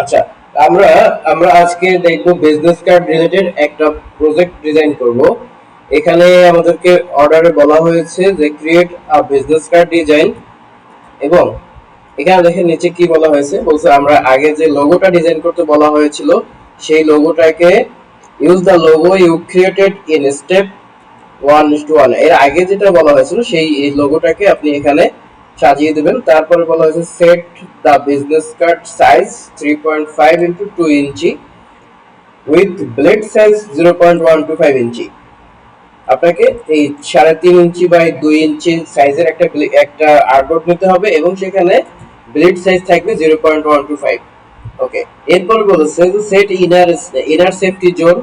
আচ্ছা আমরা আমরা আজকে দেখব বিজনেস কার্ড রিলেটেড একটা প্রজেক্ট ডিজাইন করব। এখানে আমাদেরকে অর্ডারে বলা হয়েছে যে create a business card design এবং এখানে দেখেন নিচে কি বলা হয়েছে? বলছে, আমরা আগে যে লোগোটা ডিজাইন করতে বলা হয়েছিল, সেই লোগোটাকে use the logo you created in step one two ওয়ানের আগে যেটা বলা হয়েছিল, সেই লোগোটাকে আপনি এখানে সাজিয়ে দেবেন। তারপরে বলা হয়েছে set the business card size three point five into two inch with bleed size zero point one two five inch. আপনাকে এই সাড়ে তিন ইঞ্চি বাই দুই ইঞ্চি সাইজের একটা একটা আর্টবোর্ড নিতে হবে এবং সেখানে ব্লেড সাইজ থাকবে zero point one two five okay এরপর বলেছে set inner inner safety zone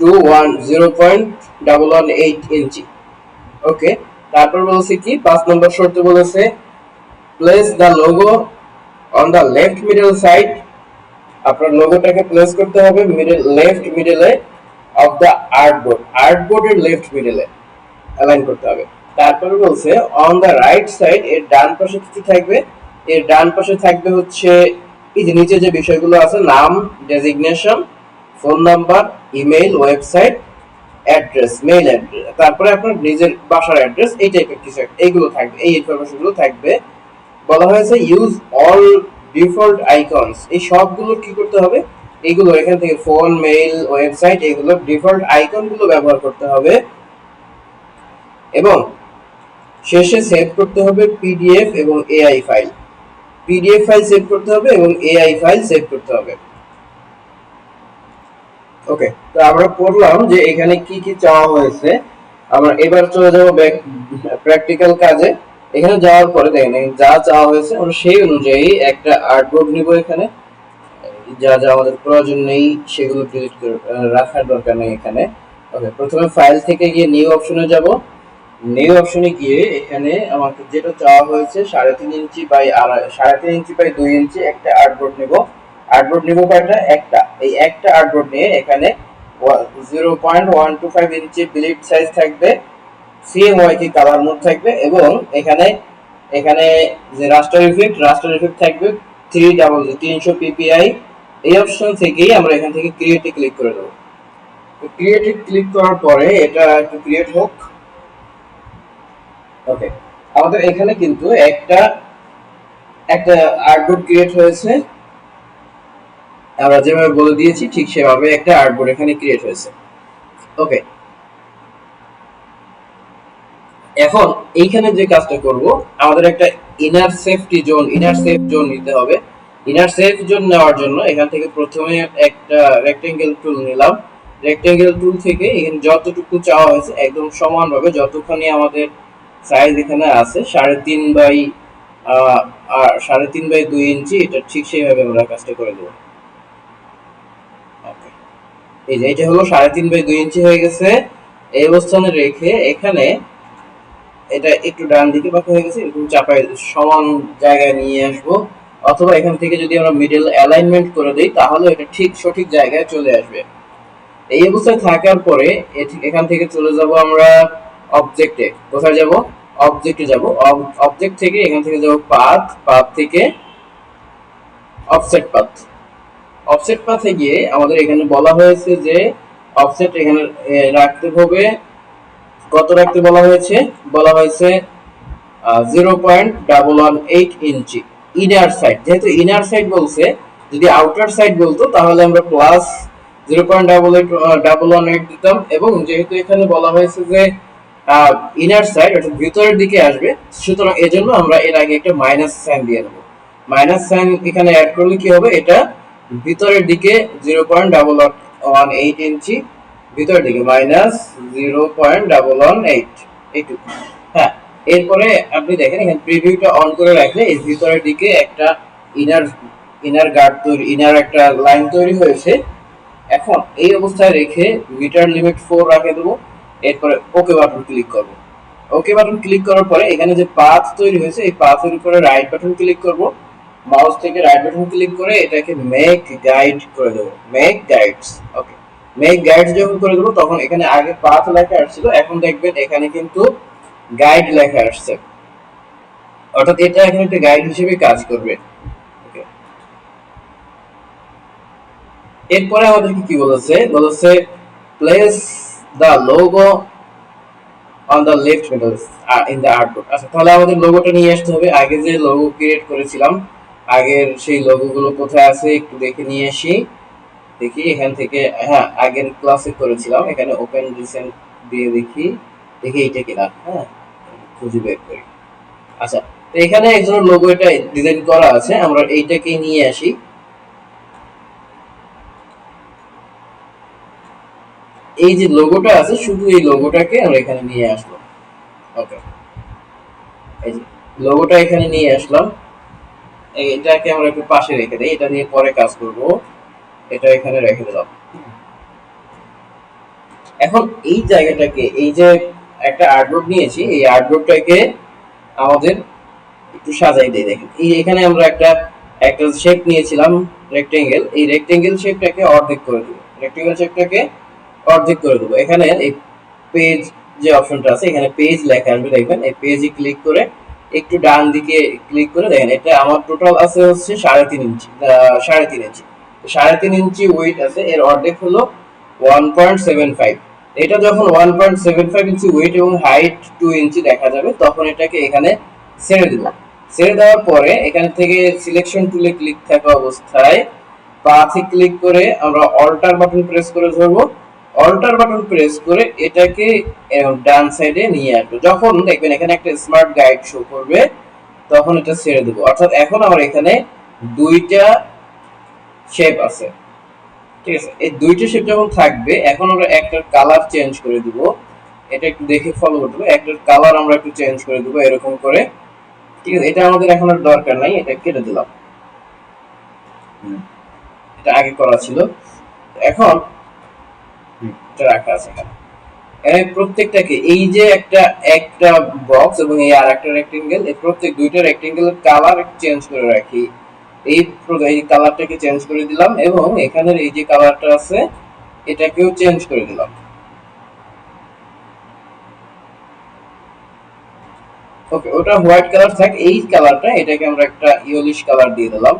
to one zero point double one eight inch. Okay তারপর বলছে কি, পাঁচ নম্বর শর্তে বলেছে place the logo on the left middle side আপনার লোগোটাকে প্লেস করতে হবে মিডল লেফট মিডলে অফ দ্য আর্টবোর্ড আর্টবোর্ডের লেফট মিডলে অ্যালাইন করতে হবে। তারপরে বলছে অন দ্য রাইট সাইড এর ডান পাশে কি থাকবে? এর ডান পাশে থাকবে হচ্ছে, এই যে নিচে যে বিষয়গুলো আছে, নাম designation phone number email website address mail address তারপরে আপনার নিজের বাসার অ্যাড্রেস এই টাইপের কিছু এইগুলো থাকবে, এই ইনফরমেশনগুলো থাকবে। বলা হয়েছে ইউজ অল ডিফল্ট আইকনস এই সবগুলো কি করতে হবে? এইগুলো এখান থেকে ফোন মেইল ওয়েবসাইট এগুলো ডিফল্ট আইকনগুলো ব্যবহার করতে হবে। এবং শেষে সেভ করতে হবে পিডিএফ এবং AI file PDF file save করতে হবে এবং এআই ফাইল সেভ করতে হবে। ওকে তো আমরা পড়লাম যে এখানে কি কি চাওয়া হয়েছে। আমরা এবার চলে যাব প্র্যাকটিক্যাল কাজে। এখানে যাওয়ার পরে দেখেন যা চাওয়া হয়েছে, আমরা সেই অনুযায়ী একটা আর্টবোর্ড নিব এখানে। যা যা আমাদের প্রয়োজন নেই, সেগুলো ডিলিট করে রাখার দরকার নেই এখানে। ওকে প্রথমে ফাইল থেকে গিয়ে নিউ অপশনে যাব। নিউ অপশনে গিয়ে এখানে আমাকে যেটা চাওয়া হয়েছে, সাড়ে তিন ইঞ্চি বাই আড়াই, সাড়ে তিন ইঞ্চি বাই দুই ইঞ্চি একটা আর্টবোর্ড নিব। আর্টবোর্ড নিব কয়টা একটা। এই একটা আর্টবোর্ড নিয়ে এখানে zero point one two five inch bleed size থাকবে সিএমওয়াই কি কালার মোড থাকবে এবং এখানে এখানে যে রাস্টার ইফেক্ট রাস্টার ইফেক্ট থাকবে থ্রি ডাবল তিনশো পিপিআই এই অপশন থেকেই আমরা এখান থেকে ক্রিয়েটে ক্লিক করে দেবো। ক্রিয়েটে ক্লিক করার পরে এটা একটু ক্রিয়েট হোক। ওকে আমাদের এখানে কিন্তু একটা একটা আর্টবোর্ড ক্রিয়েট হয়েছে। আমরা যেভাবে বলে দিয়েছি, ঠিক সেভাবে একটা আর্টবোর্ড এখানে ক্রিয়েট হয়েছে। ওকে এখন এইখানে যে কাজটা করব, আমাদের একটা inner safety zone inner safe zone নিতে হবে। ইনার সেফ জোন নেওয়ার জন্য এখান থেকে প্রথমে একটা রেক্টেঙ্গেল টুল নিলাম। রেক্টেঙ্গেল টুল থেকে এখানে যতটুকু চাওয়া হয়েছে, একদম সমানভাবে যতখানি আমাদের সাইজ এখানে আছে, সাড়ে তিন বাই সাড়ে তিন বাই দুই ইঞ্চি, এটা ঠিক সেইভাবে আমরা কাজটা করে দেবো. এই যে এটা হলো সাড়ে তিন বাই দুই ইঞ্চি হয়ে গেছে। এই অবস্থানে রেখে এখানে এটা একটু ডান দিকে বাঁকা হয়ে গেছে এরকম চাপায় সমান জায়গায় নিয়ে আসব। অথবা এখান থেকে যদি আমরা মিডল অ্যালাইনমেন্ট করে দিই, তাহলে এটা ঠিক সঠিক জায়গায় চলে আসবে। এই অবস্থায় থাকার পরে এখান থেকে চলে যাব আমরা অবজেক্টে কোথায় যাব? অবজেক্টে যাব। অবজেক্ট থেকে এখান থেকে যাব পাথ পাথ থেকে অফসেট পাথ অফসেট পাথে গিয়ে আমাদের এখানে বলা হয়েছে যে অফসেট এখানে রাখতে হবে। কত রাখতে বলা হয়েছে? বলা হয়েছে zero point double one eight inch inner side যেহেতু ইনার সাইড বলছে, যদি আউটার সাইড বলতো, তাহলে আমরা plus zero point double eight double one eight দিতাম এবং যেহেতু এখানে বলা হয়েছে যে ইনার সাইড অর্থাৎ ভিতরের দিকে আসবে, সুতরাং এজন্য আমরা এর আগে একটা মাইনাস সাইন দিয়ে দেবো মাইনাস সাইন এখানে অ্যাড করলে কি হবে? এটা ভিতরের দিকে zero point double one eight inch, ভিতরের দিকে minus zero point double one eight এইটুকু। হ্যাঁ এরপরে আপনি দেখেন, এখানে প্রিভিউটা অন করে রাখলে এই ভিতরের দিকে একটা ইনার ইনার গার্ড তৈরি ইনার একটা লাইন তৈরি হয়েছে। এখন এই অবস্থায় রেখে মিটার লিমিট ফোর রাখে দেবো। এরপরে ওকে বাটন ক্লিক করব। ওকে বাটন ক্লিক করার পরে এখানে যে পাথ তৈরি হয়েছে, এই পাথের উপরে রাইট বাটন ক্লিক করব। মাউস থেকে রাইট বাটন ক্লিক করে এটাকে মেক গাইড করে দেবো। Make guides okay make guides যখন করে দেবো, তখন এখানে আগে পাথ লেখা আসছিল, এখন দেখবেন এখানে কিন্তু গাইড লেখা আসছে। অর্থাৎ এটা এখানে একটা গাইড হিসেবে কাজ করবে। এরপরে আমাদেরকে কি বলেছে? বলেছে place the logo on the left middle in the artboard আচ্ছা তাহলে আমাদের লোগোটা নিয়ে আসতে হবে। আগে যে লোগো ক্রিয়েট করেছিলাম আগের সেই লোগোগুলো কোথায় আছে একটু দেখে নিয়ে আসি। দেখি এখান থেকে হ্যাঁ আগের ক্লাসে করেছিলাম, এখানে ওপেন রিসেন্ট দিয়ে দেখি দেখি এইটা কিনা হ্যাঁ খুঁজে বের করি। আচ্ছা তো এখানে একজনের লোগো এটা ডিজাইন করা আছে, আমরা এইটাকে নিয়ে আসি। এই যে লোগোটা আছে, শুধু এই লোগোটাকে আমরা এখানে নিয়ে আসলাম। ওকে এই যে লোগোটা এখানে নিয়ে আসলাম। এটাকে আমরা একটু পাশে রেখে দিই, এটা নিয়ে পরে কাজ করব। এটা এখানে রেখে দিলাম। এখন এই জায়গাটাকে, এই যে একটা আর্টবোর্ড নিয়েছি, এই আর্টবোর্ডটাকে আমাদের একটু সাজাই দিই, দেখেন। এই এখানে আমরা একটা একটা শেপ নিয়েছিলাম রেক্টেঙ্গেল এই রেক্টেঙ্গেল শেপটাকে অর্ধেক করে দেবো। রেক্টেঙ্গেল শেপটাকে অর্ধেক করে দেবো। এখানে এই পেজ যে অপশনটা আছে, এখানে পেজ লেখা আসবে, দেখবেন। এই পেজে ক্লিক করে একটু ডান দিকে ক্লিক করে দেখেন, এটা আমার টোটাল আছে হচ্ছে সাড়ে তিন ইঞ্চি সাড়ে তিন ইঞ্চি সাড়ে তিন ইঞ্চি ওয়েট আছে, এর অর্ধেক হলো ওয়ান পয়েন্ট সেভেন ফাইভ এটা যখন one point seven five inch weight এবং হাইট টু ইঞ্চি দেখা যাবে, তখন এটাকে এখানে ছেড়ে দিব। ছেড়ে দেওয়ার পরে এখান থেকে সিলেকশন টুলে ক্লিক থাকা অবস্থায় পাথে ক্লিক করে আমরা অল্টার বাটন প্রেস করে ধরবো। অল্টার বাটন প্রেস করে এটাকে ডান সাইডে নিয়ে আসব। যখন দেখবেন এখানে একটা স্মার্ট গাইড শো করবে, তখন এটা ছেড়ে দেবো। অর্থাৎ এখন আমার এখানে দুইটা শেপ আছে। ঠিক আছে? এই দুইটা শেপ যখন থাকবে, এখন আমরা একটার কালার চেঞ্জ করে দিব। এটা একটু দেখে ফলো করতে হবে। একটার কালার আমরা একটু চেঞ্জ করে দিব এরকম করে। ঠিক আছে? এটা আমাদের এখন আর দরকার নাই, এটা কেটে দিলাম। এটা আগে করা ছিল। এখন এটা রাখা আছে এখানে। এখানে প্রত্যেকটাকে এই যে একটা একটা বক্স এবং এই আর একটা রেক্টেঙ্গেল এই প্রত্যেক দুইটা রেক্টেঙ্গেলের কালার চেঞ্জ করে রাখি। এই এই কালারটাকে চেঞ্জ করে দিলাম এবং এখানের এই যে কালারটা আছে, এটাকেও চেঞ্জ করে দিলাম। ওকে ওটা হোয়াইট কালার থাক, এই কালারটা এটাকে আমরা একটা ইয়েলিশ কালার দিয়ে দিলাম।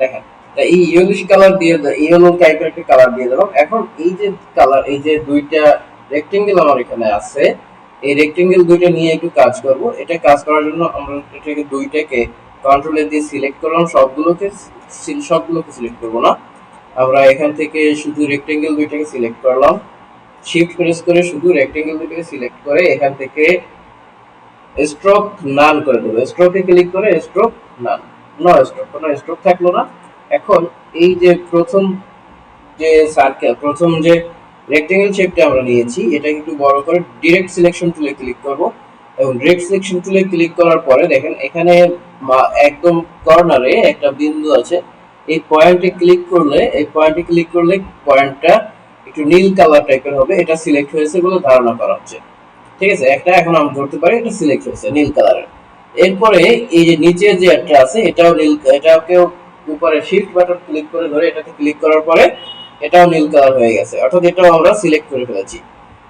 দেখেন এই ইয়েলিশ কালার দিয়ে ইয়েলো টাইপের একটা কালার দিয়ে দিলাম। এখন এই যে কালার এই যে দুইটা রেক্টেঙ্গেল আমার এখানে আছে, এই রেক্টেঙ্গেল দুইটা নিয়ে একটু কাজ করব। এটা কাজ করার জন্য আমরা এটাকে দুইটাকে কন্ট্রোলে দিয়ে সিলেক্ট করলাম, সবগুলোকে সবগুলোকে সিলেক্ট করব না। আমরা এখান থেকে শুধু রেক্টেঙ্গেল দুইটাকে সিলেক্ট করলাম। শিফট প্রেস করে শুধু রেক্টেঙ্গেল দুইটাকে সিলেক্ট করে এখান থেকে স্ট্রোক নান করে দেবো। স্ট্রোকে ক্লিক করে স্ট্রোক নান নো স্ট্রোক কোনো স্ট্রোক থাকল না। এখন এই যে প্রথম যে সার্কেল প্রথম যে রেক্টেঙ্গেল শেপটা আমরা নিয়েছি, এটাকে একটু বড় করে ডিরেক্ট সিলেকশন টুলে ক্লিক করব। এবং ডিরেক্ট সিলেকশন টুলে ক্লিক করার পরে দেখেন, এখানে একদম কর্নারে একটা বিন্দু আছে। এই পয়েন্টে ক্লিক করলে, এই পয়েন্টে ক্লিক করলে পয়েন্টটা একটু নীল কালার টাইপের হবে। এটা সিলেক্ট হয়েছে বলে ধারণা করা হচ্ছে। ঠিক আছে? একটা এখন আমরা ধরতে পারি, এটা সিলেক্ট হয়েছে নীল কালারের এরপরে এই যে নিচে যে একটা আছে, এটাও নীল, এটাকেও উপরে শিফট বাটন ক্লিক করে ধরে এটাকে ক্লিক করার পরে এটাও নীল কালার হয়ে গেছে। অর্থাৎ এটাও আমরা সিলেক্ট করে ফেলেছি।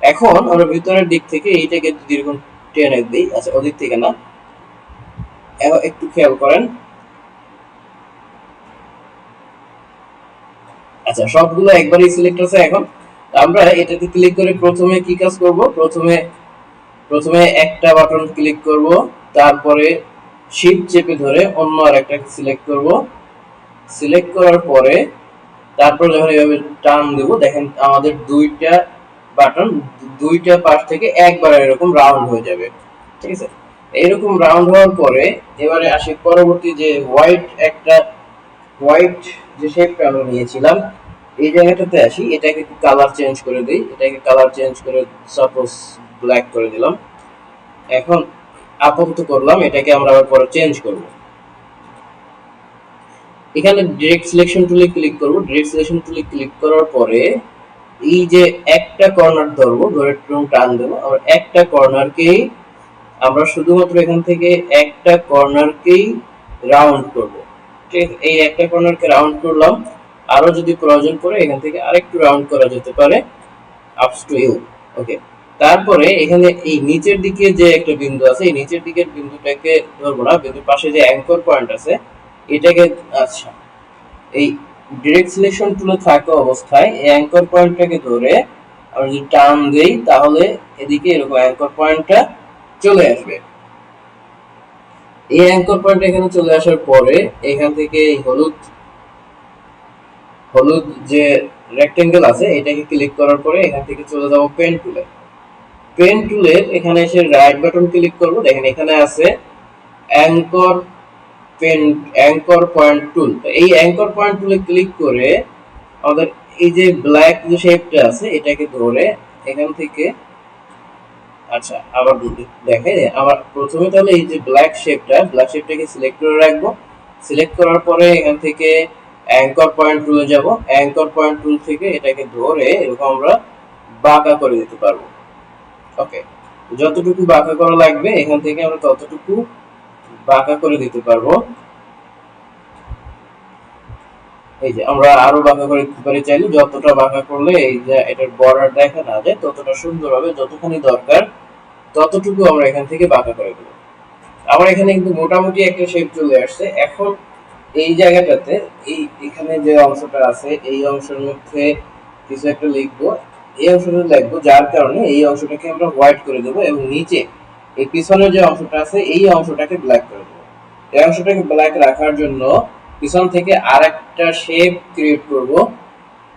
এখন আমরা ভিতরের দিক থেকে এইটাকে দীর্ঘ টেনে দিই। আচ্ছা ওদিক থেকে না। একটু খেয়াল করেন। আচ্ছা সবগুলো একবারই সিলেক্ট আছে এখন। আমরা এটাতে ক্লিক করে প্রথমে কি কাজ করব? প্রথমে প্রথমে একটা বাটন ক্লিক করব। তারপরে শিফট চেপে ধরে অন্য আরেকটা সিলেক্ট করব। সিলেক্ট করার পরে তারপর যখন এভাবে টান দেব, দেখেন আমাদের দুইটা বাটন দুইটা পাশ থেকে একবার এরকম রাউন্ড হয়ে যাবে, ঠিক আছে? এইরকম রাউন্ড হওয়ার পরে এবারে আসি পরবর্তী যে হোয়াইট একটা হোয়াইট যে শেপটা আমরা নিয়েছিলাম, এই জায়গাটাতে আসি, এটাকে একটু কালার চেঞ্জ করে দিই, এটাকে কালার চেঞ্জ করে সাপোজ ব্ল্যাক করে দিলাম। এখন আপাতত করলাম, এটাকে আমরা আবার পরে চেঞ্জ করব। এখানে ডিরেক্ট সিলেকশন টুলে ক্লিক করব। ডিরেক্ট সিলেকশন টুলে ক্লিক করার পরে এই যে একটা কর্নার ধরবো, ধরে টান দেবো। আবার একটা কর্নারকেই আমরা শুধুমাত্র এখান থেকে একটা কর্নারকেই রাউন্ড করব। ঠিক আছে? এই একটা কর্নারকে রাউন্ড করলাম। আরও যদি প্রয়োজন পড়ে, এখান থেকে আরেকটু রাউন্ড করা যেতে পারে। আপস টু ইউ ওকে তারপরে এখানে এই নিচের দিকে যে একটা বিন্দু আছে, এই নিচের দিকের বিন্দুটাকে ধরবো না। বিন্দুর পাশে যে অ্যাঙ্কর পয়েন্ট আছে এটাকে আচ্ছা এই ডিরেক্ট সিলেকশন টুলে থাকা অবস্থায় এই অ্যাঙ্কর পয়েন্টটাকে ধরে আমরা যদি টার্ন দেই, তাহলে এদিকে এরকম অ্যাঙ্কর পয়েন্টটা চলে আসবে। এই অ্যাঙ্কর পয়েন্ট এখানে চলে আসার পরে এখান থেকে এই হলুদ হলুদ যে রেক্টেঙ্গেল আছে, এটাকে ক্লিক করার পরে এখান থেকে চলে যাব পেন টুলে পেন টুলের এখানে এসে রাইট বাটন ক্লিক করব। দেখেন এখানে আছে anchor pen anchor point tool. এই অ্যাঙ্কর পয়েন্ট টুলে ক্লিক করে আমাদের এই যে ব্ল্যাক যে শেপটা আছে, এটাকে ধরে এখান থেকে আচ্ছা আবার দেখে আবার প্রথমে তাহলে এই যে ব্ল্যাক শেপটা, ব্ল্যাক শেপটাকে সিলেক্ট করে রাখব। সিলেক্ট করার পরে এখান থেকে অ্যাঙ্কর পয়েন্ট টুলে যাব। অ্যাঙ্কর পয়েন্ট টুল থেকে এটাকে ধরে এরকম আমরা বাঁকা করে দিতে পারব। ওকে, যতটুকু বাঁকা করা লাগবে, এখান থেকে আমরা ততটুকু বাঁকা করে দিতে পারব। এই যে, আমরা আরও বাঁকা করে দিতে পারি চাইলে যতটা বাঁকা করলে এই যে এটার বর্ডার দেখা না যায়, ততটা সুন্দর হবে যতখানি দরকার ততটুকু আমরা এখান থেকে বাঁকা করে দেবো। আমার এখানে কিন্তু মোটামুটি একটা শেপ চলে আসছে। এখন এই জায়গাটাতে, এই এখানে যে অংশটা আছে, এই অংশের মধ্যে কিছু একটা লিখব। এই অংশটা লিখব যার কারণে এই অংশটাকে আমরা হোয়াইট করে দেবো এবং নিচে এই পিছনের যে অংশটা আছে, এই অংশটাকে ব্ল্যাক করে দেবো। এই অংশটাকে ব্ল্যাক রাখার জন্য পিছন থেকে আর একটা শেপ ক্রিয়েট করব।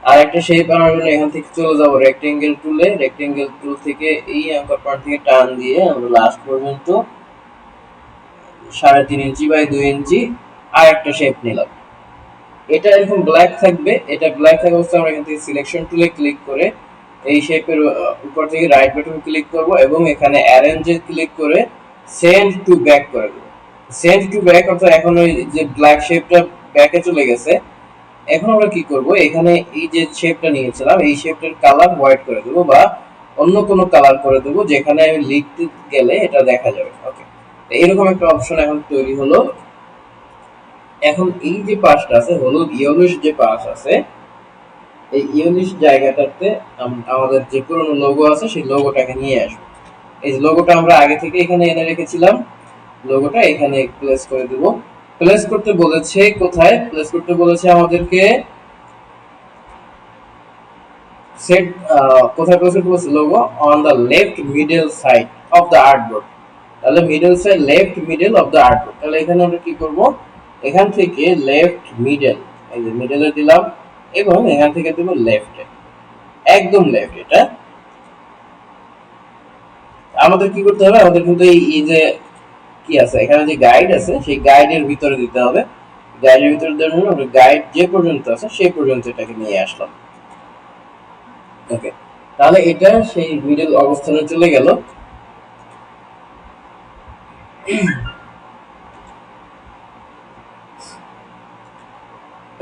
আর একটা শেপ আনার জন্য এখান থেকে চলে যাব রেক্টেঙ্গেল টুলে রেক্টেঙ্গেল টুল থেকে এই অঙ্কর পয়েন্ট থেকে টান দিয়ে আমরা লাস্ট পর্যন্ত সাড়ে তিন ইঞ্চি বাই দুই ইঞ্চি আর একটা শেপ নিলাম। এটা এরকম ব্ল্যাক থাকবে। এটা ব্ল্যাক থাকা অবস্থায় আমরা এখান থেকে সিলেকশন টুলে ক্লিক করে এই শেপের উপর থেকে রাইট বাটন ক্লিক করব এবং এখানে অ্যারেঞ্জে ক্লিক করে সেন্ড টু ব্যাক করে দেবো। সেন্ড টু ব্যাক অর্থাৎ এখন ওই যে ব্ল্যাক শেপটা ব্যাকে চলে গেছে। এখন আমরা কি করব? এখানে এই যে শেপটা নিয়েছিলাম, এই শেপটার কালার হোয়াইট করে দেবো বা অন্য কোনো কালার করে দেবো যেখানে আমি লিখতে গেলে এটা দেখা যাবে। ওকে এরকম একটা অপশন এখন তৈরি হলো। এখন এই যে পাশটা আছে, হলুদ ইয়েলোশ যে পাশ আছে এই ইয়েলোশ জায়গাটাতে আমাদের যে পুরনো লোগো আছে, সেই লোগোটাকে নিয়ে আসব। এই যে লোগোটা আমরা আগে থেকে এখানে এনে রেখেছিলাম। লোগোটা এখানে প্লেস করে দেব। প্লেস করতে বলেছে কোথায়? প্লেস করতে বলেছে আমাদেরকে সেট কোথায় প্লেস করতে বলেছে logo on the left middle side of the artboard তাহলে middle side left middle of the artboard তাহলে এখানে আমরা কি করব? এখান থেকে লেফট মিডল এই যে মিডলে দিলাম। এবং এখান থেকে দেব লেফটে একদম লেফট এটা আমাদের কি করতে হবে? আমাদের কিন্তু এই যে কি আছে, এখানে যে গাইড আছে, সেই গাইডের ভিতরে দিতে হবে। গাইডের ভিতরে দেওয়ার জন্য গাইড যে পর্যন্ত আছে সেই পর্যন্ত এটাকে নিয়ে আসলাম। ওকে তাহলে এটা সেই মিডল অবস্থানে চলে গেল।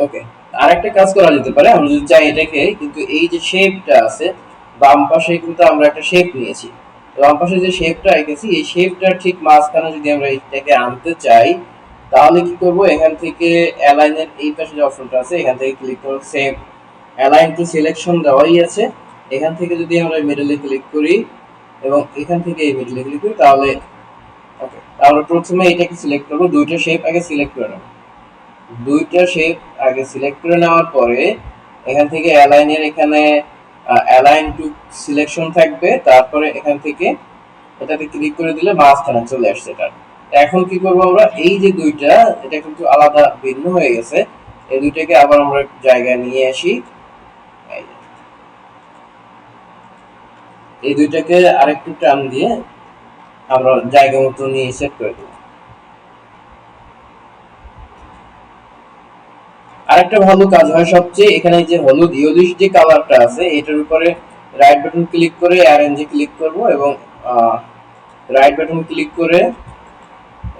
ওকে আরেকটা কাজ করা যেতে পারে, আমরা যদি চাই এটাকে, কিন্তু এই যে শেপটা আছে, বাম পাশে কিন্তু আমরা একটা শেপ নিয়েছি। বাম পাশে যে শেপটা এঁকেছি এই শেপটার ঠিক মাঝখানে যদি আমরা এটাকে আনতে চাই, তাহলে কি করব? এখান থেকে অ্যালাইনের এই পাশে যে অপশনটা আছে, এখান থেকে ক্লিক করব সেভ অ্যালাইন টু সিলেকশন দেওয়াই আছে। এখান থেকে যদি আমরা মিডলে ক্লিক করি, এবং এখান থেকে এই মিডলে ক্লিক করি, তাহলে ওকে তাহলে প্রথমে এটাকে সিলেক্ট করব, দুইটা শেপ আগে সিলেক্ট করে নেব। দুইটা শেপ আগে সিলেক্ট করে নেওয়ার পরে এখান থেকে অ্যালাইনের এখানে অ্যালাইন টু সিলেকশন থাকবে। তারপরে এখান থেকে এটাতে ক্লিক করে দিলে মাঝখানে চলে আসছে এটা। এখন কি করব আমরা? এই যে দুইটা, এটা কিন্তু আলাদা ভিন্ন হয়ে গেছে। এই দুইটাকে আবার আমরা জায়গায় নিয়ে আসি। এই দুইটাকে আরেকটু টান দিয়ে আমরা জায়গা মতো নিয়ে সেট করে দেব আরেকটা ভালো কাজ হয় সবচেয়ে, এখানে যে হলুদ, ইয়েলিশ যে কালারটা আছে, এটার উপরে রাইট বাটন ক্লিক করে অ্যারেঞ্জে ক্লিক করব এবং রাইট বাটন ক্লিক করে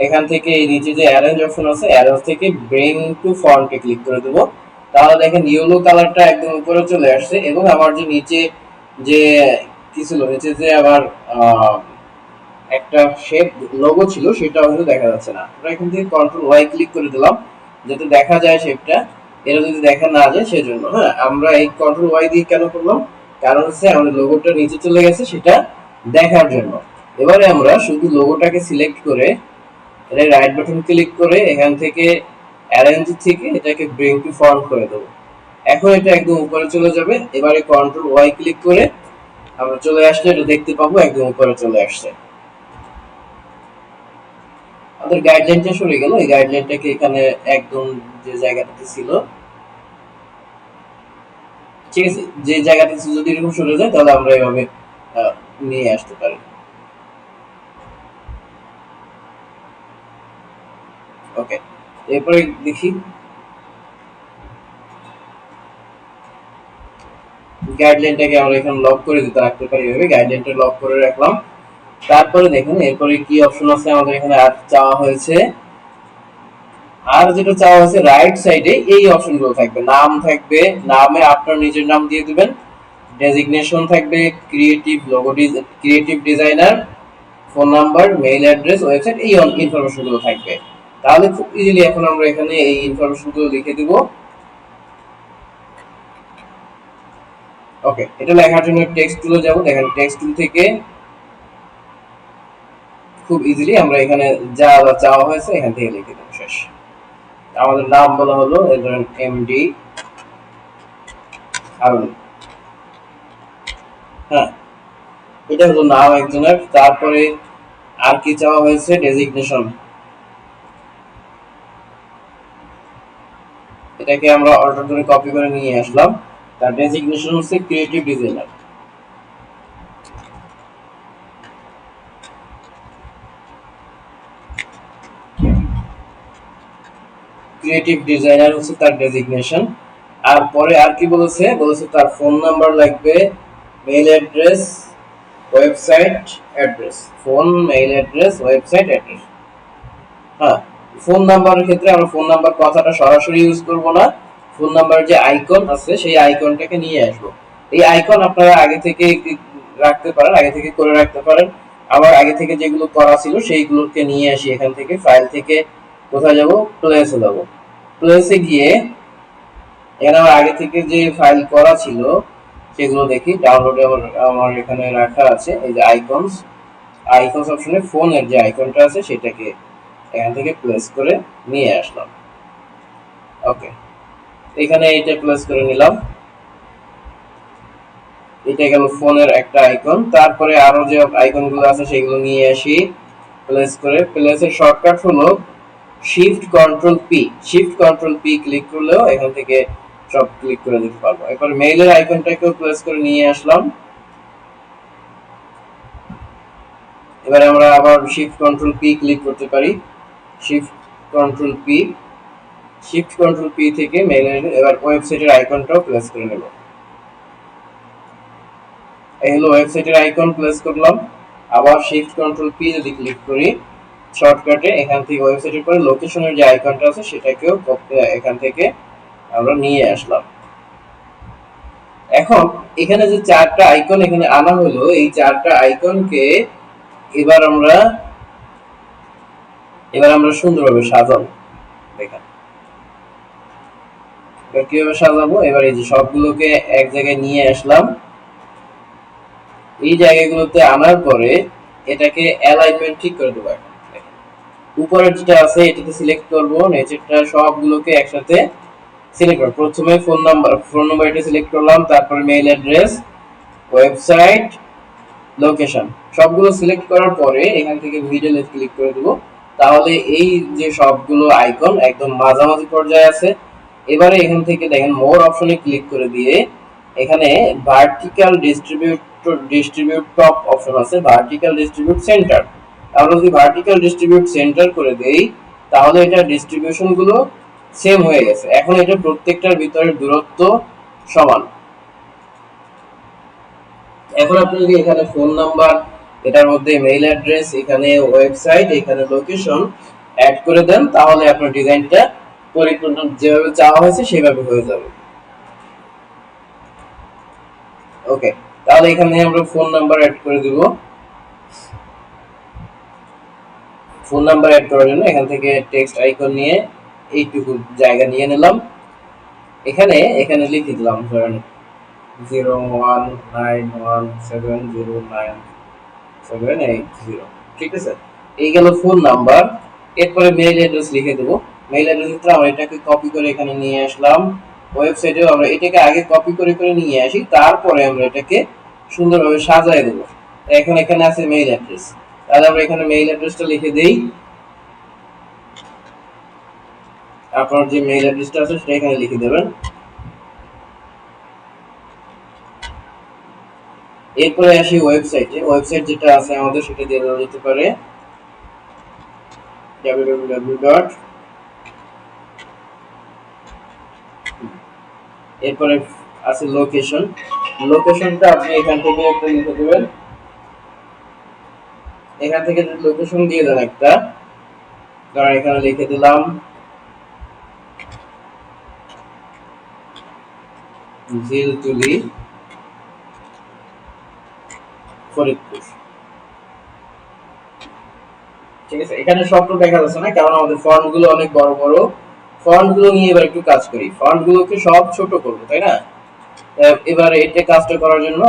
এখান থেকে নিচে যে অ্যারেঞ্জ অপশন আছে অ্যারেঞ্জ থেকে ব্রিং টু ফন্টে ক্লিক করে দেব। তাহলে দেখেন ইয়েলো কালারটা একদম উপরে চলে আসছে এবং আমার যে নিচে যে, কি ছিল, নিচে যে আবার একটা শেপ লোগো ছিল সেটা হয়তো দেখা যাচ্ছে না। আমরা এখান থেকে কন্ট্রোল ওয়াই ক্লিক করে দিলাম, যাতে দেখা যায় শেপটা এটা যদি দেখা না যায়, সেজন্য হ্যাঁ আমরা এই কন্ট্রোল ওয়াই দিয়ে কেন করলাম? কারণ হচ্ছে আমাদের লোগোটা নিচে চলে গেছে সেটা দেখার জন্য। এবারে আমরা শুধু লোগোটাকে সিলেক্ট করে এটা রাইট বাটন ক্লিক করে এখান থেকে অ্যারেঞ্জ থেকে এটাকে ব্রিং টু ফ্রন্ট করে দেবো। এখন এটা একদম উপরে চলে যাবে। এবারে কন্ট্রোল ওয়াই ক্লিক করে আমরা চলে আসলে এটা দেখতে পাবো, একদম উপরে চলে আসছে। আমাদের গাইডলাইনটা সরে গেল। এই গাইডলাইনটাকে এখানে একদম যে জায়গাটাতে ছিল, ঠিক আছে? যে জায়গাটা ছিল যদি এরকম সরে যায়, তাহলে আমরা এভাবে নিয়ে আসতে পারি। ওকে এরপরে দেখি। গাইডলাইনটাকে আমরা এখানে লক করে দিতে রাখতে পারি এভাবে গাইডলাইনটা লক করে রাখলাম। তারপরে দেখুন, এরপরে কি অপশন আছে আমাদের এখানে? আর চাওয়া হয়েছে। আর যেটা চাওয়া হয়েছে রাইট সাইডে এই অপশনগুলো থাকবে। নাম থাকবে, নামে আপনার নিজের নাম দিয়ে দিবেন। ডেজিগনেশন থাকবে creative logo creative designer phone number mail address website এই ইনফরমেশনগুলো থাকবে। তাহলে খুব ইজিলি এখন আমরা এখানে এই ইনফরমেশনগুলো লিখে দিব। ওকে এটা লেখার জন্য টেক্সট টুলে যাব। দেখেন টেক্সট টুল থেকে খুব ইজিলি আমরা এখানে যা চাওয়া হয়েছে এখান থেকে লিখে দেবো, শেষ। আমাদের নাম বলা হলো ধরেন এমডি হারুন। হ্যাঁ এটা হলো নাম একজনের, তারপরে আর কি চাওয়া হয়েছে? ডেজিগনেশন এটাকে আমরা অর্ডার করে কপি করে নিয়ে আসলাম। তার ডেজিগনেশন হচ্ছে ক্রিয়েটিভ ডিজাইনার ক্রিয়েটিভ ডিজাইনার হচ্ছে তার ডেজিগনেশন আর পরে আর কি বলেছে? বলেছে তার ফোন নাম্বার লাগবে mail address website address phone mail address website address হ্যাঁ ফোন নাম্বারের ক্ষেত্রে আমরা ফোন নাম্বার কথাটা সরাসরি ইউজ করব না। ফোন নাম্বার যে আইকন আছে, সেই আইকনটাকে নিয়ে আসব। এই আইকন আপনারা আগে থেকে রাখতে পারেন, আগে থেকে করে রাখতে পারেন। আবার আগে থেকে যেগুলো করা ছিল, সেইগুলোকে নিয়ে আসি এখান থেকে ফাইল থেকে, কোথায় যাব? প্লেসে যাব। প্লেসে গিয়ে এখানে আমার আগে থেকে যে ফাইল করা ছিল, সেগুলো দেখি। ডাউনলোডে আমার এখানে রাখা আছে, এই যে আইকনস আইকনস অপশনে ফোনের যে আইকনটা আছে, সেটাকে এখান থেকে প্লেস করে নিয়ে আসলাম। ওকে এখানে এটা প্লেস করে নিলাম। এটা গেল ফোনের একটা আইকন তারপরে আরও যে আইকনগুলো আছে, সেগুলো নিয়ে আসি। প্লেস করে প্লেসের শর্টকাট হলো shift control P shift control P click করলেও এখান থেকে সব ক্লিক করে দিতে পারব। এরপর মেইলের আইকনটাকেও প্লেস করে নিয়ে আসলাম। এবারে আমরা আবার শিফট কন্ট্রোল পি ক্লিক করতে পারি। Shift control P shift control P থেকে মেইলের এবার ওয়েবসাইটের আইকনটাও প্লেস করে নেব। এই হলো ওয়েবসাইটের আইকন প্লেস করলাম। আবার শিফট কন্ট্রোল পি যদি ক্লিক করি শর্টকাটে এখান থেকে ওয়েবসাইটের পরে লোকেশনের যে আইকনটা আছে, সেটাকেও এখান থেকে আমরা নিয়ে আসলাম। এখন, এখানে যে চারটা আইকন এখানে আনা হলো, এই চারটা আইকনকে এবার আমরা এবার আমরা সুন্দরভাবে সাজাবো। দেখেন। এবার কীভাবে সাজাবো? এবার এই যে সবগুলোকে এক জায়গায় নিয়ে আসলাম। এই জায়গাগুলোতে আনার পরে এটাকে অ্যালাইনমেন্ট ঠিক করে দেবো উপরের যেটা আছে, এটাতে সিলেক্ট করব, নিচেরটা সবগুলোকে একসাথে সিলেক্ট করব। প্রথমে ফোন নাম্বার ফোন নাম্বার এটা সিলেক্ট করলাম, তারপরে মেইল অ্যাড্রেস ওয়েবসাইট লোকেশন সবগুলো সিলেক্ট করার পরে এখান থেকে মিডলে ক্লিক করে দেব। তাহলে এই যে সবগুলো আইকন একদম মাঝামাঝি পর্যায়ে আছে। এবারে এখান থেকে দেখেন মোর অপশনে ক্লিক করে দিয়ে এখানে vertical distribute distribute top option আছে ভার্টিক্যাল ডিস্ট্রিবিউট সেন্টার আমরা যদি ভার্টিক্যাল ডিস্ট্রিবিউট সেন্টার করে দেই, তাহলে এটা ডিস্ট্রিবিউশনগুলো সেম হয়ে গেছে। এখন এটা প্রত্যেকটার ভিতরে দূরত্ব সমান। এখন আপনি যদি এখানে ফোন নাম্বার এটার মধ্যে মেইল অ্যাড্রেস এখানে ওয়েবসাইট এখানে লোকেশন অ্যাড করে দেন, তাহলে আপনার ডিজাইনটা পরিপূর্ণ যেভাবে চাওয়া হয়েছে সেভাবে হয়ে যাবে। ওকে তাহলে এখানে আমরা ফোন নাম্বার অ্যাড করে দিব। ফোন নাম্বার অ্যাড করার জন্য এখান থেকে টেক্সট আইকন নিয়ে এইটুকু জায়গা নিয়ে নিলাম। এখানে এখানে লিখে দিলাম, ধরেন zero one nine one seven zero nine seven eight zero ঠিক আছে? এই গেল ফোন নাম্বার এরপরে মেইল অ্যাড্রেস লিখে দেবো। মেইল অ্যাড্রেসটা আমরা এটাকে কপি করে এখানে নিয়ে আসলাম। ওয়েবসাইটেও আমরা এটাকে আগে কপি করে করে নিয়ে আসি, তারপরে আমরা এটাকে সুন্দরভাবে সাজায় দেবো। এখন এখানে আছে মেইল অ্যাড্রেস তাহলে আমরা এখানে মেইল অ্যাড্রেসটা লিখে দেই। আপনার যে মেইল অ্যাড্রেসটা আছে সেটা এখানে লিখে দেবেন। এরপরে আসি ওয়েবসাইটে ওয়েবসাইট যেটা আছে আমাদের সেটা দিয়ে দেওয়া যেতে পারে। www এরপরে আছে লোকেশন লোকেশনটা আপনি এখান থেকে একটা লিখে দেবেন। এখান থেকে লোকেশন দিয়ে দেন একটা, ধরেন এখানে লিখে দিলাম। ঝিলতুলি ফরিদপুর। ঠিক আছে, এখানে সবটা দেখা যাচ্ছে না? কারণ আমাদের ফন্টগুলো অনেক বড় বড়। ফন্টগুলো নিয়ে এবার একটু কাজ করি। ফন্ট গুলোকে সব ছোট করব, তাই না? এবার এটা কাজটা করার জন্য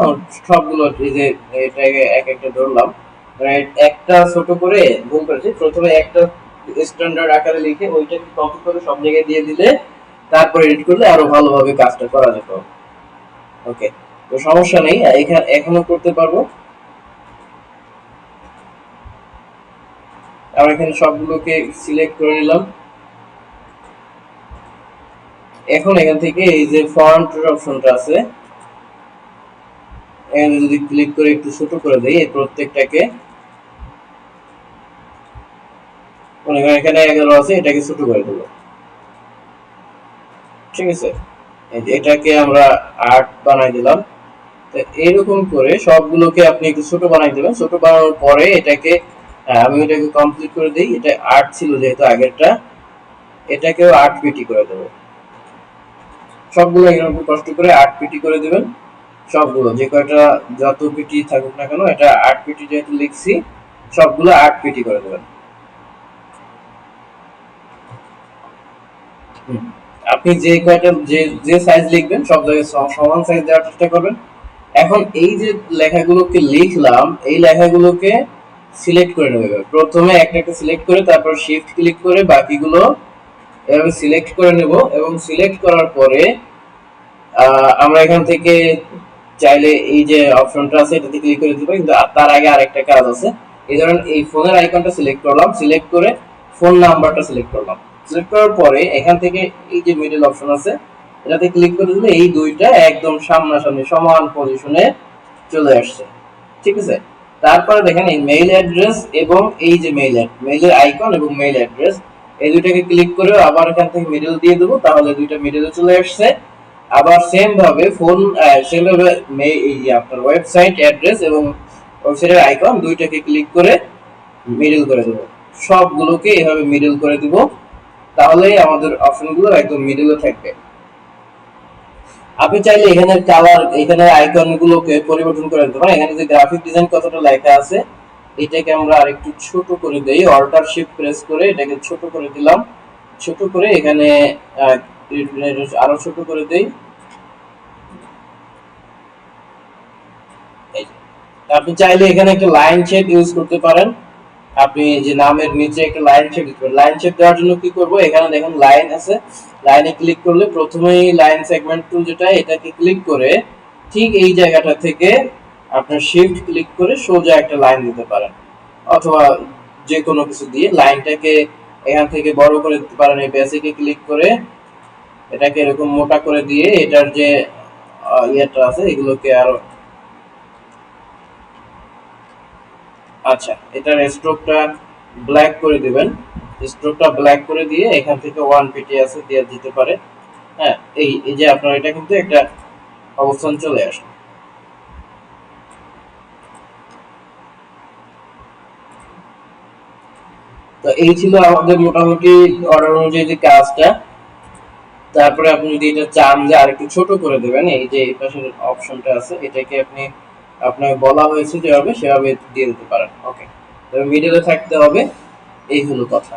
সবগুলো এই যে, এটাকে এক একটা ধরলাম। একটা ছোট করে ভুল করেছি। প্রথমে একটা স্ট্যান্ডার্ড আকারে লিখে ওইটাকে কপি করে সব জায়গায় দিয়ে দিলে তারপর এডিট করলে আরও ভালোভাবে কাজটা করা যেত। ওকে তো সমস্যা নেই এখানে এখনও করতে পারব। আমরা এখানে সবগুলোকে সিলেক্ট করে নিলাম। এখন এখান থেকে এই যে ফন্ট অপশনটা আছে এখানে যদি ক্লিক করে একটু ছোট করে দেই, এই প্রত্যেকটাকে। মনে করেন এখানে এগারো আছে, এটাকে ছোট করে দেবো। ঠিক আছে? এটাকে আমরা আট বানাই দিলাম। এইরকম করে সবগুলোকে আপনি একটু ছোট বানাই দেবেন। ছোট বানানোর পরে এটাকে আমি এটাকে কমপ্লিট করে দিই। এটা আট ছিল যেহেতু আগেরটা। এটাকেও আট পিটি করে দেবো। সবগুলো এরকম কষ্ট করে আট পিটি করে দেবেন। সবগুলো, যে কয়টা যত পিটি থাকুক না কেন, এটা আট পিটি যেহেতু লিখছি, সবগুলো আট পিটি করে দেবেন। আপনি যে কয়টা, যে যে সাইজ লিখবেন, সব জায়গায় সমান সাইজ দেওয়ার চেষ্টা করবেন। এখন এই যে লেখাগুলোকে লিখলাম, এই লেখাগুলোকে সিলেক্ট করে নেবে প্রথমে একটা একটা সিলেক্ট করে, তারপর শিফট ক্লিক করে বাকিগুলো এভাবে সিলেক্ট করে নেব এবং সিলেক্ট করার পরে আমরা এখান থেকে চাইলে এই যে অপশনটা আছে, এটাতে ক্লিক করে দিতে কিন্তু তার আগে আরেকটা কাজ আছে। এই ধরেন এই ফোনের আইকনটা সিলেক্ট করলাম। সিলেক্ট করে ফোন নাম্বারটা সিলেক্ট করলাম। সিলেক্ট করার পরে এখান থেকে এই যে মিডল অপশন আছে, এটাতে ক্লিক করে দিলে এই দুইটা একদম সামনাসামনি সমান পজিশনে চলে আসছে। ঠিক আছে? তারপরে দেখেন এই মেইল অ্যাড্রেস এবং এই যে মেইল মেইলের আইকন এবং মেইল অ্যাড্রেস এই দুইটাকে ক্লিক করে আবার এখান থেকে মিডল দিয়ে দেবো। তাহলে দুইটা মিডলে চলে আসছে। আবার সেম ভাবে ফোন সেম ভাবে আপনার ওয়েবসাইট অ্যাড্রেস এবং ওয়েবসাইটের আইকন দুইটাকে ক্লিক করে মিডল করে দেবো। সবগুলোকে এভাবে মিডল করে দিব তাহলেই আমাদের অপশনগুলো একদম মিডলে থাকবে। আপনি চাইলে এখানে কালার এখানে আইকন গুলোকে পরিবর্তন করে দিতে পারেন। এখানে যে গ্রাফিক ডিজাইন কতটা লেখা আছে, এটাকে আমরা আরেকটু ছোট করে দেই। অল্টার শিফট প্রেস করে এটাকে ছোট করে দিলাম। ছোট করে এখানে আরও ছোট করে দেই। আপনি চাইলে এখানে একটা লাইন শেপ ইউজ করতে পারেন। আপনি যে নামের নিচে একটা লাইন শেপ দিতে পারেন। লাইন শেপ দেওয়ার জন্য কি করব? এখানে দেখেন লাইন আছে। লাইনে ক্লিক করলে প্রথমেই লাইন সেগমেন্ট টুল যেটা, এটাকে ক্লিক করে ঠিক এই জায়গাটা থেকে আপনার শিফট ক্লিক করে সোজা একটা লাইন দিতে পারেন। অথবা যে কোনো কিছু দিয়ে লাইনটাকে এখান থেকে বড় করে দিতে পারেন। এই বেসিকে ক্লিক করে এটাকে এরকম মোটা করে দিয়ে এটার যে ইয়েটা আছে, এগুলোকে আরও আচ্ছা এটার স্ট্রোকটা ব্ল্যাক করে দিবেন। স্ট্রোকটা ব্ল্যাক করে দিয়ে এখান থেকে ওয়ান পিটি আছে, দিয়ে দিতে পারে। হ্যাঁ এই এই যে আপনার এটা কিন্তু একটা অবস্থান চলে আসে তো এই ছিল আমাদের মোটামুটি অর্ডার অনুযায়ী যে কাজটা। তারপরে আপনি যদি এটা চান যে আরেকটু ছোট করে দেবেন, এই যে এই পাশের অপশনটা আছে, এটাকে আপনি, আপনাকে বলা হয়েছে যেভাবে, সেভাবে দিয়ে দিতে পারেন। ওকে মিডলে থাকতে হবে, এই হলো কথা।